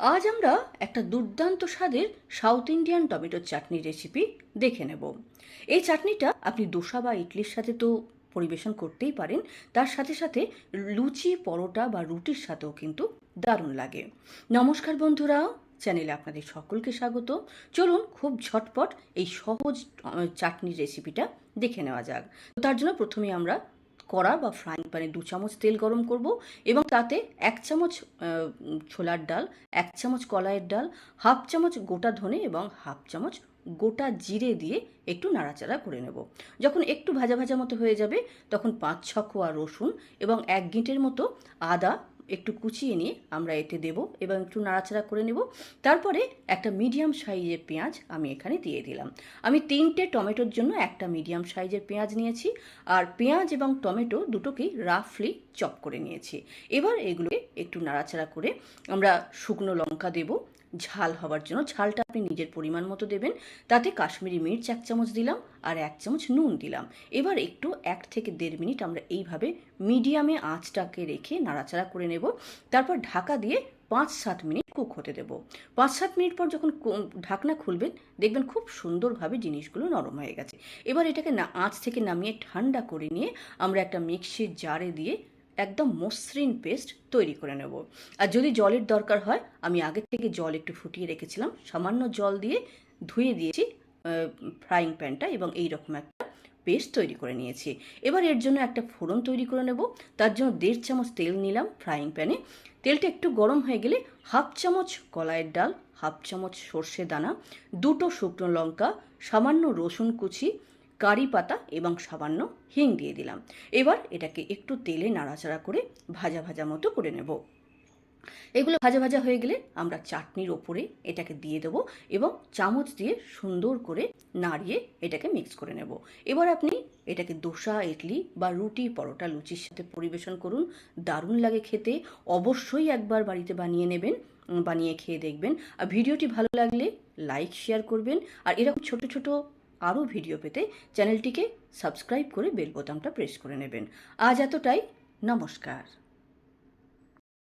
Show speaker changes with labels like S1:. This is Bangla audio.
S1: আজ আমরা একটা দুর্দান্ত স্বাদের সাউথ ইন্ডিয়ান টমেটোর চাটনির রেসিপি দেখে নেব। এই চাটনিটা আপনি দোসা বা ইডলির সাথে তো পরিবেশন করতেই পারেন তার সাথে সাথে লুচি পরোটা বা রুটির সাথেও কিন্তু দারুণ লাগে। নমস্কার বন্ধুরা চ্যানেলে আপনাদের সকলকে স্বাগত। চলুন খুব ঝটপট এই সহজ আহ, চাটনির রেসিপিটা দেখে নেওয়া যাক। তার জন্য প্রথমে আমরা কড়া বা ফ্রাইং প্যানে দু চামচ তেল গরম করব এবং তাতে এক চামচ ছোলার ডাল, এক চামচ কলাইয়ের ডাল, হাফ চামচ গোটা ধনে এবং হাফ চামচ গোটা জিরে দিয়ে একটু নাড়াচাড়া করে নেব। যখন একটু ভাজা ভাজা মতো হয়ে যাবে, তখন পাঁচ, ছ কোয়া রসুন এবং এক গিঁটের মতো আদা একটু কুচিয়ে নিয়ে আমরা এতে দেব এবং একটু নাড়াচাড়া করে নেব। তারপরে একটা মিডিয়াম সাইজের পেঁয়াজ আমি এখানে দিয়ে দিলাম। আমি তিনটে টমেটোর জন্য একটা মিডিয়াম সাইজের পেঁয়াজ নিয়েছি আর পেঁয়াজ এবং টমেটো দুটোকেই রাফলি চপ করে নিয়েছি। এবার এগুলোকে একটু নাড়াচাড়া করে আমরা শুকনো লঙ্কা দেব ঝাল হওয়ার জন্য। ঝালটা আপনি নিজের পরিমাণ মতো দেবেন। তাতে কাশ্মীরি মির্চ এক চামচ দিলাম আর এক চামচ নুন দিলাম। এবার একটু এক থেকে দেড় মিনিট আমরা এইভাবে মিডিয়ামে আঁচটাকে রেখে নাড়াচাড়া করে নেব। তারপর ঢাকা দিয়ে পাঁচ সাত মিনিট কুক হতে দেব। পাঁচ সাত মিনিট পর যখন ঢাকনা খুলবেন, দেখবেন খুব সুন্দরভাবে জিনিসগুলো নরম হয়ে গেছে। এবার এটাকে না আঁচ থেকে নামিয়ে ঠান্ডা করে নিয়ে আমরা একটা মিক্সির জারে দিয়ে একদম মসৃণ পেস্ট তৈরি করে নেব। আর যদি জলের দরকার হয়, আমি আগে থেকে জল একটু ফুটিয়ে রেখেছিলাম। সামান্য জল দিয়ে ধুয়ে দিয়েছি ফ্রাইং প্যানটা এবং এই রকম একটা পেস্ট তৈরি করে নিয়েছি। এবার এর জন্য একটা ফোড়ন তৈরি করে নেব। তার জন্য দেড় চামচ তেল নিলাম ফ্রাইং প্যানে। তেলটা একটু গরম হয়ে গেলে হাফ চামচ কলাইয়ের ডাল, হাফ চামচ সর্ষে দানা, দুটো শুকনো লঙ্কা, সামান্য রসুন কুচি কারি পাতা এবং সামান্য হিং দিয়ে দিলাম। এবার এটাকে একটু তেলে নাড়াচাড়া করে ভাজা ভাজা মতো করে নেব। এগুলো ভাজা ভাজা হয়ে গেলে আমরা চাটনির ওপরে এটাকে দিয়ে দেবো এবং চামচ দিয়ে সুন্দর করে নাড়িয়ে এটাকে মিক্স করে নেব। এবার আপনি এটাকে দোসা, ইডলি বা রুটি, পরোটা, লুচির সাথে পরিবেশন করুন। দারুণ লাগে খেতে। অবশ্যই একবার বাড়িতে বানিয়ে নেবেন, বানিয়ে খেয়ে দেখবেন। আর ভিডিওটি ভালো লাগলে লাইক, শেয়ার করবেন। আর এরকম ছোট ছোট আরও ভিডিও পেতে চ্যানেলটিকে সাবস্ক্রাইব করে বেল বোতামটা প্রেস করে নেবেন। আজ এতটাই। নমস্কার।